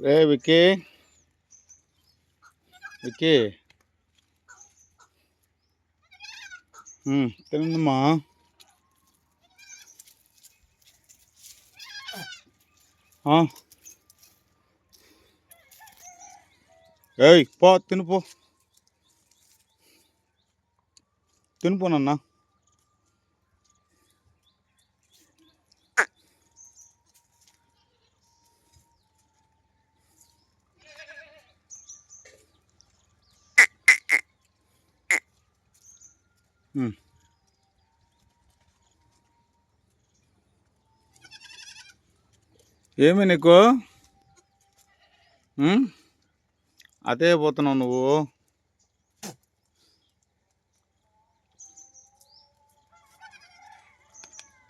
ரே விக்கி. விக்கி. ம் திருந்துமா ஆ. ஏய் போ தின்னு போ. ఏమి నీకు? అదే పోతున్నావు నువ్వు.